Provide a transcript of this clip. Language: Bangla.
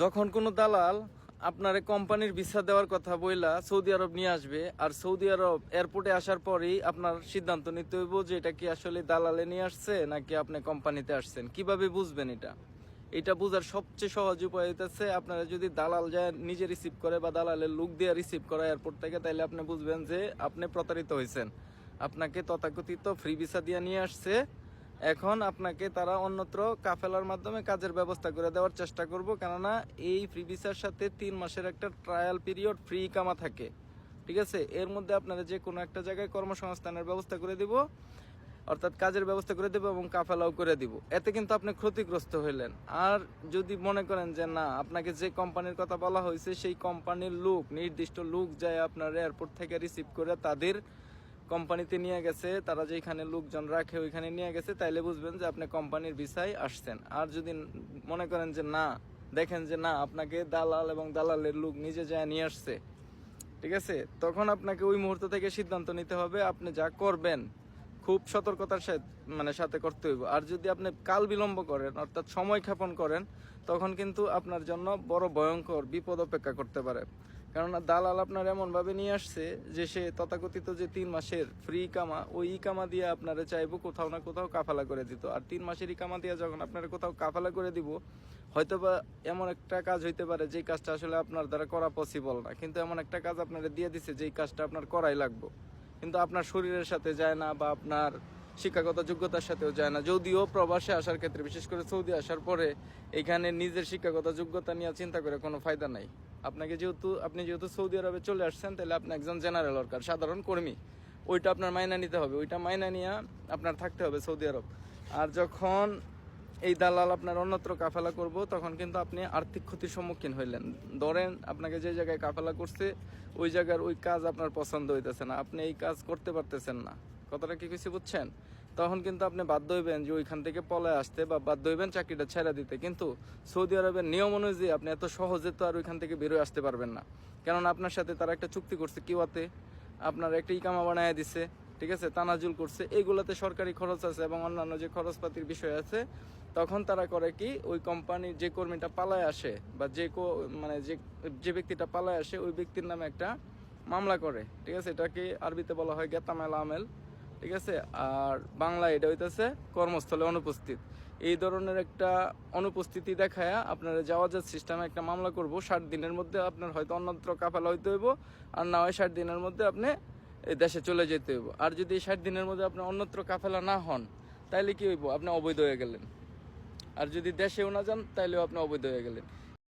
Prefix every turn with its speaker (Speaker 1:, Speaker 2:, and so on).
Speaker 1: যখন কোনো দালাল আপনারে কোম্পানির ভিসা দেওয়ার কথা বইলা সৌদি আরব নিয়ে আসবে, আর সৌদি আরব এয়ারপোর্টে আসার পরেই আপনার সিদ্ধান্ত নিতে হইব যে এটা কি আসলে দালালে নিয়ে আসছে নাকি আপনি কোম্পানিতে আসছেন। কীভাবে বুঝবেন এটা? এটা বোঝার সবচেয়ে সহজ উপায় হইতেছে আপনারা যদি দালাল যায় নিজে রিসিভ করে বা দালালের লুক দিয়ে রিসিভ করা এয়ারপোর্ট থেকে তাহলে আপনি বুঝবেন যে আপনি প্রতারিত হয়েছেন আপনাকে তথাকথিত ফ্রি ভিসা দিয়ে নিয়ে আসছে এখন আপনাকে তারা অন্যত্র কাফেলার মাধ্যমে কাজের ব্যবস্থা করে দেওয়ার চেষ্টা করব, কেননা এই ফ্রি ভিসার সাথে তিন মাসের একটা ট্রায়াল পিরিয়ড ফ্রি কামা থাকে। ঠিক আছে? এর মধ্যে আপনারা যে কোনো একটা জায়গায় কর্মসংস্থানের ব্যবস্থা করে দিব, অর্থাৎ কাজের ব্যবস্থা করে দেবো এবং কাফেলাও করে দিব। এতে কিন্তু আপনি ক্ষতিগ্রস্ত হইলেন। আর যদি মনে করেন যে না, আপনাকে যে কোম্পানির কথা বলা হয়েছে, সেই কোম্পানির লোক, নির্দিষ্ট লোক যায় আপনার এয়ারপোর্ট থেকে রিসিভ করে তাদের কোম্পানিতে নিয়ে গেছে, তারা যেখানে লোকজন রাখে ওইখানে নিয়ে গেছে, তাইলে বুঝবেন যে আপনি কোম্পানির ভিসায় আসছেন। আর যদি মনে করেন যে না, দেখেন যে না, আপনাকে দালাল এবং দালালের লোক নিজে যায় নিয়ে আসছে, ঠিক আছে? তখন আপনাকে ওই মুহূর্ত থেকে সিদ্ধান্ত নিতে হবে, আপনি যা করবেন, খুব সতর্কতার সাথে মানে সাথে করতে হইব। আর যদি আপনি কাল বিলম্ব করেন, অর্থাৎ সময় ক্ষেপণ করেন, তখন কিন্তু আপনার জন্য বড় ভয়ঙ্কর বিপদ অপেক্ষা করতে পারে। কেননা দালাল আপনার এমন ভাবে নিয়ে আসছে যে সে তথাকথিত যে তিন মাসের ফ্রি কামা ওই ইকামা দিয়ে আপনারা চাইব কোথাও না কোথাও কাফালা করে দিত। আর তিন মাসের ইকামা দিয়ে যখন আপনারা কোথাও কাফালা করে দিব, হয়তোবা এমন একটা কাজ হইতে পারে যে কাজটা আসলে আপনার দ্বারা করা পসিবল না। কিন্তু এমন একটা কাজ আপনারা দিয়ে দিছে যেই কাজটা আপনার করাই লাগবে। কিন্তু আপনার শরীরের সাথে যায় না বা আপনার শিক্ষাগত যোগ্যতার সাথেও যায় না। যদিও প্রবাসে আসার ক্ষেত্রে, বিশেষ করে সৌদি আসার পরে, এখানে নিজের শিক্ষাগত যোগ্যতা নিয়ে চিন্তা করে কোনো ফায়দা নাই। আপনাকে যেহেতু, আপনি যেহেতু সৌদি আরবে চলে আসছেন, তাহলে আপনি একজন জেনারেল ওয়ার্কার, সাধারণ কর্মী। ওইটা আপনার মাইনা নিতে হবে। ওইটা মাইনা নিয়ে আপনার থাকতে হবে সৌদি আরব। আর যখন এই দালাল আপনার অন্যত্র কাফেলা করব, তখন কিন্তু আপনি আর্থিক ক্ষতির সম্মুখীন হইলেন। ধরেন, আপনাকে যে জায়গায় কাফেলা করছে, ওই জায়গার ওই কাজ আপনার পছন্দ হইতেছে না। আপনি এই কাজ করতে পারতেছেন না। কথাটা কি কিছু বুঝছেন? তখন কিন্তু আপনি বাধ্য হইবেন যে ওইখান থেকে পলায় আসতে বা বাধ্য হইবেন চাকরিটা ছেড়ে দিতে। কিন্তু সৌদি আরবের নিয়ম অনুযায়ী আপনি এত সহজে তো আর ওইখান থেকে বেরোয় আসতে পারবেন না। কেননা আপনার সাথে তারা একটা চুক্তি করছে কিওয়াতে। আপনার একটা ইকামা বানায় দিছে, ঠিক আছে? তানাজুল করছে। এইগুলাতে সরকারি খরচ আছে এবং অন্যান্য যে খরচপাতির বিষয় আছে, তখন তারা করে কি ওই কোম্পানির যে কর্মীটা পালায় আসে বা যে মানে যে যে ব্যক্তিটা পালায় আসে, ওই ব্যক্তির নামে একটা মামলা করে, ঠিক আছে? এটাকে আরবিতে বলা হয় গেতামেল আমেল। ঠিক আছে? আর বাংলা এটা হইতেছে কর্মস্থলে অনুপস্থিত। এই ধরনের একটা অনুপস্থিতি দেখায় আপনারা যাওয়াজাত সিস্টেমে একটা মামলা করব, ষাট দিনের মধ্যে আপনার হয়তো অন্যত্র কাফালা হইতে হইব, আর না হয় ষাট দিনের মধ্যে আপনি এই দেশে চলে যেতে হইব। আর যদি এই ষাট দিনের মধ্যে আপনি অন্যত্র কাফেলা না হন, তাইলে কি হইব? আপনি অবৈধ হয়ে গেলেন। আর যদি দেশেও না যান, তাইলেও আপনি অবৈধ হয়ে গেলেন।